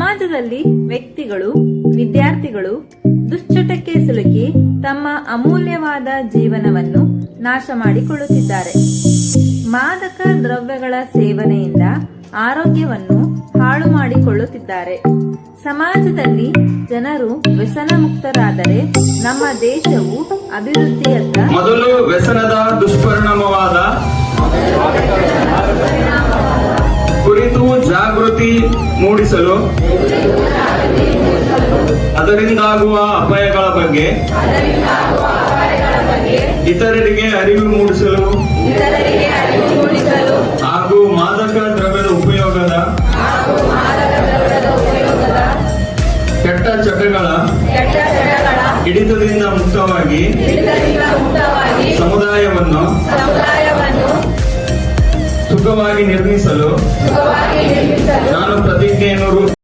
ಸಮಾಜದಲ್ಲಿ ವ್ಯಕ್ತಿಗಳು, ವಿದ್ಯಾರ್ಥಿಗಳು ದುಶ್ಚಟಕ್ಕೆ ಸಿಲುಕಿ ತಮ್ಮ ಅಮೂಲ್ಯವಾದ ಜೀವನವನ್ನು ನಾಶ ಮಾಡಿಕೊಳ್ಳುತ್ತಿದ್ದಾರೆ. ಮಾದಕ ದ್ರವ್ಯಗಳ ಸೇವನೆಯಿಂದ ಆರೋಗ್ಯವನ್ನು ಹಾಳು ಮಾಡಿಕೊಳ್ಳುತ್ತಿದ್ದಾರೆ. ಸಮಾಜದಲ್ಲಿ ಜನರು ವ್ಯಸನ ಮುಕ್ತರಾದರೆ ನಮ್ಮ ದೇಶವು ಅಭಿವೃದ್ಧಿಯತ್ತ ಮೊದಲು ವ್ಯಸನದ ಜಾಗೃತಿ ಮೂಡಿಸಲು ಅದರಿಂದಾಗುವ ಅಪಾಯಗಳ ಬಗ್ಗೆ ಇತರರಿಗೆ ಅರಿವು ಮೂಡಿಸಲು ಹಾಗೂ ಮಾದಕ ದ್ರವ್ಯದ ಉಪಯೋಗದ ಕೆಟ್ಟ ಚಟಗಳ ಹಿಡಿತದಿಂದ ಮುಕ್ತವಾಗಿ ಸಮುದಾಯವನ್ನು ಸುಖವಾಗಿ ನಿರ್ಮಿಸಲು ನಾನು ಪ್ರತಿಜ್ಞೆಯನ್ನು